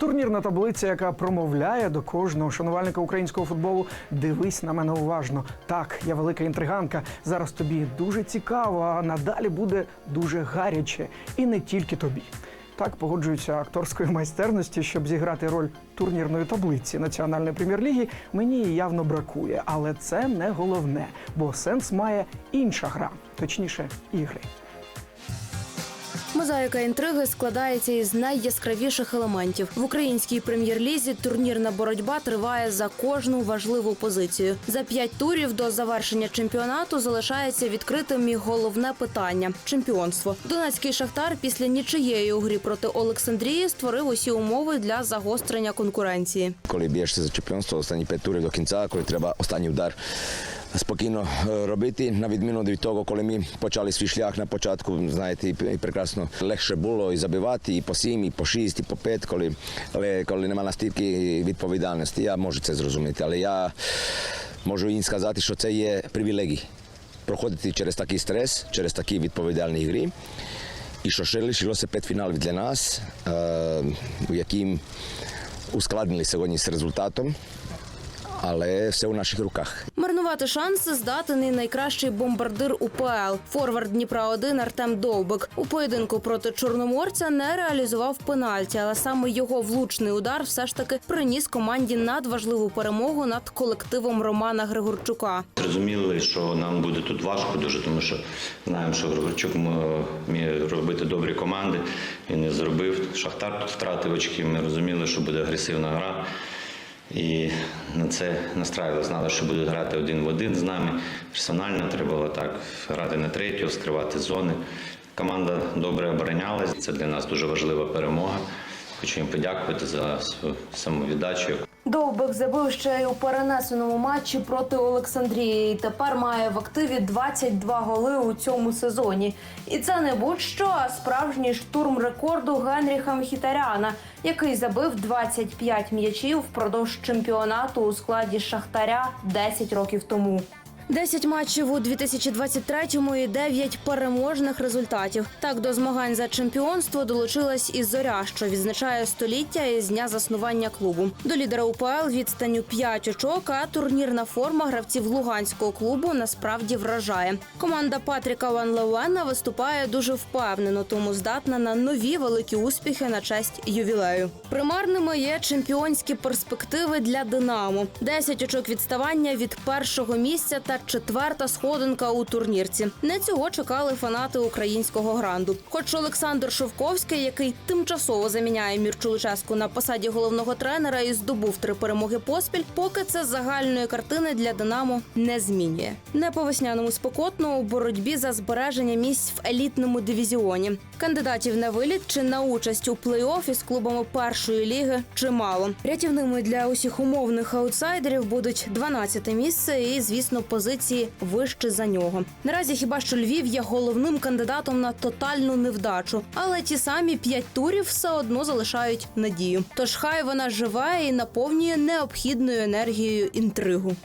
Турнірна таблиця, яка промовляє до кожного шанувальника українського футболу. Дивись на мене уважно. Так, я велика інтриганка. Зараз тобі дуже цікаво, а надалі буде дуже гаряче. І не тільки тобі. Так погоджуються акторської майстерності, щоб зіграти роль турнірної таблиці національної прем'єр-ліги. Мені явно бракує, але це не головне, бо сенс має інша гра, точніше, ігри. Мозаїка інтриги складається із найяскравіших елементів. В українській прем'єр-лізі турнірна боротьба триває за кожну важливу позицію. За п'ять турів до завершення чемпіонату залишається відкритим і головне питання чемпіонство. Донецький шахтар після нічиєї у грі проти Олександрії створив усі умови для загострення конкуренції. Коли б'єшся за чемпіонство, останні п'ять турів до кінця, коли треба останній удар спокійно робити. На відміну від того, коли ми почали свій шлях на початку, знаєте, і прекрасно легше було і забивати, і по сім, і по шість, і по п'ять, коли, коли немає настільки відповідальності, я можу це зрозуміти. Але я можу їм сказати, що це є привілегій. Проходити через такий стрес, через такі відповідальні гри. І що ще лишилося п'ять фіналів для нас, у яким ускладнили сьогодні з результатом, але все у наших руках. Марнувати шанси здатний найкращий бомбардир УПЛ. Форвард Дніпра 1 Артем Довбик у поєдинку проти чорноморця не реалізував пенальті, але саме його влучний удар все ж таки приніс команді надважливу перемогу над колективом Романа Григорчука. Розуміли, що нам буде тут важко дуже, тому що знаємо, що Григорчук вміє робити добрі команди. Він не зробив. Шахтар тут втратив очки. Ми розуміли, що буде агресивна гра. І на це настраювали, знали, що будуть грати один в один з нами. Персонально треба було так грати на третю, скривати зони. Команда добре оборонялась. Це для нас дуже важлива перемога. Хочу їм подякувати за самовіддачу. Довбик забив ще й у перенесеному матчі проти Олександрії. і Тепер має в активі 22 голи у цьому сезоні. І це не будь-що, а справжній штурм рекорду Генріха Мхітаряна, який забив 25 м'ячів впродовж чемпіонату у складі Шахтаря 10 років тому. 10 матчів у 2023-му і 9 переможних результатів. Так до змагань за чемпіонство долучилась і зоря, що відзначає століття із дня заснування клубу. До лідера УПЛ відстаню 5 очок, а турнірна форма гравців луганського клубу насправді вражає. Команда Патріка Ван Левена виступає дуже впевнено, тому здатна на нові великі успіхи на честь ювілею. Примарними є чемпіонські перспективи для Динамо. 10 очок відставання від першого місця та четверта сходинка у турнірці. Не цього чекали фанати українського гранду. Хоч Олександр Шовковський, який тимчасово заміняє Мірчу Луческу на посаді головного тренера і здобув три перемоги поспіль, поки це загальної картини для Динамо не змінює. Не по весняному спокотно у боротьбі за збереження місць в елітному дивізіоні. Кандидатів на виліт чи на участь у плей-офі з клубами першої ліги чимало. Рятівними для усіх умовних аутсайдерів будуть 12 місце і, звісно, позиції вище за нього. Наразі хіба що Львів є головним кандидатом на тотальну невдачу, але ті самі п'ять турів все одно залишають надію. Тож хай вона живе і наповнює необхідною енергією інтригу.